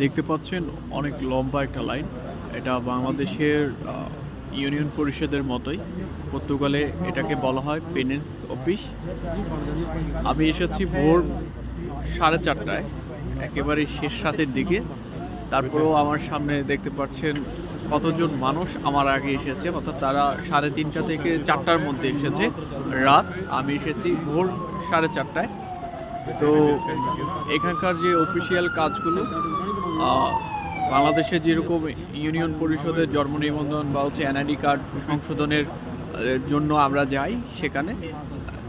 দেখতে পাচ্ছেন অনেক লম্বা একটা লাইন। এটা বাংলাদেশের ইউনিয়ন পরিষদের মতোই। পর্তুগালে এটাকে বলা হয় পেনেন্স অফিস। আমি এসেছি ভোর সাড়ে চারটায়, একেবারে শেষ রাতের দিকে। তারপরেও আমার সামনে দেখতে পাচ্ছেন কতজন মানুষ আমার আগে এসেছে, অর্থাৎ তারা সাড়ে তিনটা থেকে চারটার মধ্যে এসেছে। রাত, আমি এসেছি ভোর সাড়ে চারটায়। তো এখানকার যে অফিসিয়াল কাজগুলো বাংলাদেশে যেরকম ইউনিয়ন পরিষদের জন্ম নিবন্ধন বা হচ্ছে এনআইডি কার্ড সংশোধনের জন্য আমরা যাই সেখানে,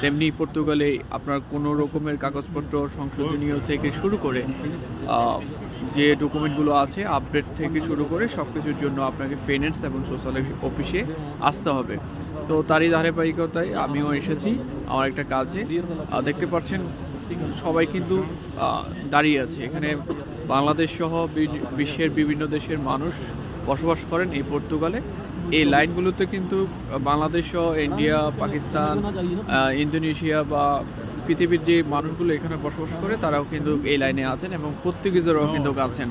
তেমনি পর্তুগালে আপনার কোনো রকমের কাগজপত্র সংশোধনীয় থেকে শুরু করে যে ডকুমেন্টগুলো আছে আপডেট থেকে শুরু করে সব কিছুর জন্য আপনাকে পেনেন্টস এবং সোশ্যাল অফিসে আসতে হবে। তো তারই ধারাবাহিকতায় আমিও এসেছি, আমার একটা কাজে। দেখতে পাচ্ছেন সবাই কিন্তু দাঁড়িয়ে আছে। এখানে বাংলাদেশ সহ বিশ্বের বিভিন্ন দেশের মানুষ বসবাস করেন এই পর্তুগালে। এই লাইনগুলোতে কিন্তু বাংলাদেশ সহ ইন্ডিয়া, পাকিস্তান ইন্দোনেশিয়া বা পৃথিবীর যে মানুষগুলো এখানে বসবাস করে, তারাও কিন্তু এই লাইনে আছেন এবং পর্তুগিজরাও কিন্তু আছেন।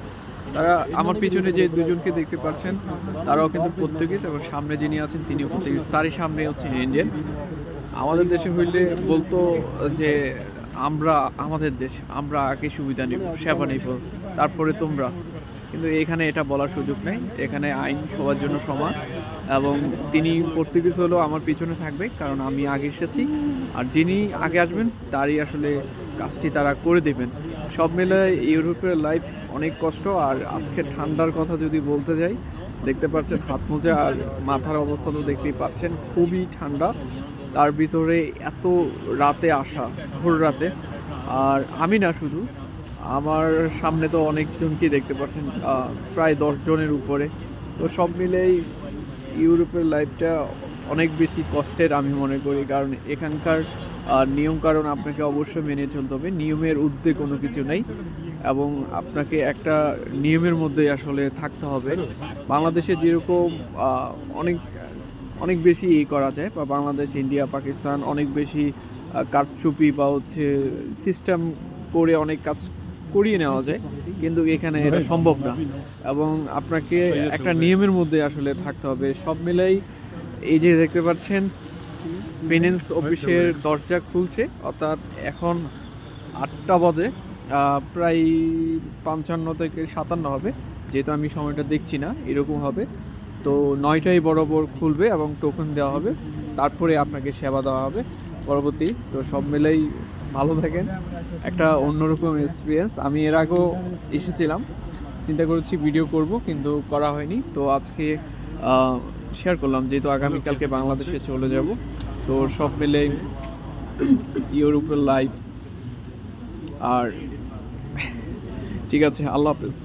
তারা আমার পিছনে যে দুজনকে দেখতে পাচ্ছেন, তারাও কিন্তু পর্তুগিজ এবং সামনে যিনি আছেন, তিনিও পর্তুগিজ। তারই সামনে হচ্ছে ইন্ডিয়ান। আমাদের দেশে হইলে বলতো যে আমরা, আমাদের দেশ, আমরা আগে সুবিধা নিব, সেবা নিব, তারপরে তোমরা। কিন্তু এখানে এটা বলার সুযোগ নেই। এখানে আইন সবার জন্য সমান এবং তিনি পর্তুগিজ হলেও আমার পিছনে থাকবে, কারণ আমি আগে এসেছি। আর যিনি আগে আসবেন, তারই আসলে কাজটি তারা করে দেবেন। সব মিলে ইউরোপের লাইফ অনেক কষ্ট। আর আজকে ঠান্ডার কথা যদি বলতে যাই, দেখতে পাচ্ছেন হাত মোজা আর মাথার অবস্থা তো দেখতেই পাচ্ছেন, খুবই ঠান্ডা। তার ভিতরে এত রাতে আসা, ভোর রাতে। আর আমি না শুধু, আমার সামনে তো অনেকজনকে দেখতে পাচ্ছেন প্রায় দশ জনের উপরে। তো সব মিলেই ইউরোপের লাইফটা অনেক বেশি কষ্টের আমি মনে করি, কারণ এখানকার নিয়ম কারণ আপনাকে অবশ্যই মেনে চলতে হবে। নিয়মের ঊর্ধ্বে কোনো কিছু নেই এবং আপনাকে একটা নিয়মের মধ্যে আসলে থাকতে হবে। বাংলাদেশে যেরকম অনেক অনেক বেশি ই করা যায় বা বাংলাদেশ ইন্ডিয়া পাকিস্তান অনেক বেশি আহ, কারচুপি বা হচ্ছে সিস্টেম করে অনেক কাজ করিয়ে নেওয়া যায় কিন্তু এখানে এটা সম্ভব না। এবং আপনাকে একটা নিয়মের মধ্যে আসলে থাকতে হবে সব মিলাই এই যে দেখতে পাচ্ছেন ফিনান্স অফিসের দরজা খুলছে অর্থাৎ এখন আটটা বাজে প্রায় পঞ্চান্ন থেকে সাতান্ন হবে যেহেতু আমি সময়টা দেখছি না এরকম হবে। তো নয়টায় বরাবর খুলবে এবং টোকেন দেওয়া হবে। তারপরে আপনাকে সেবা দেওয়া হবে। পরবর্তী, তো সব মিলেই ভালো থাকেন। একটা অন্যরকম এক্সপিরিয়েন্স আমি এর আগেও এসেছিলাম। চিন্তা করেছি ভিডিও করব, কিন্তু করা হয়নি। তো আজকে শেয়ার করলাম, যেহেতু আগামীকালকে বাংলাদেশে চলে যাব। তো সব মিলে ইউরোপের লাইফ আর, ঠিক আছে, আল্লাহ হাফেজ।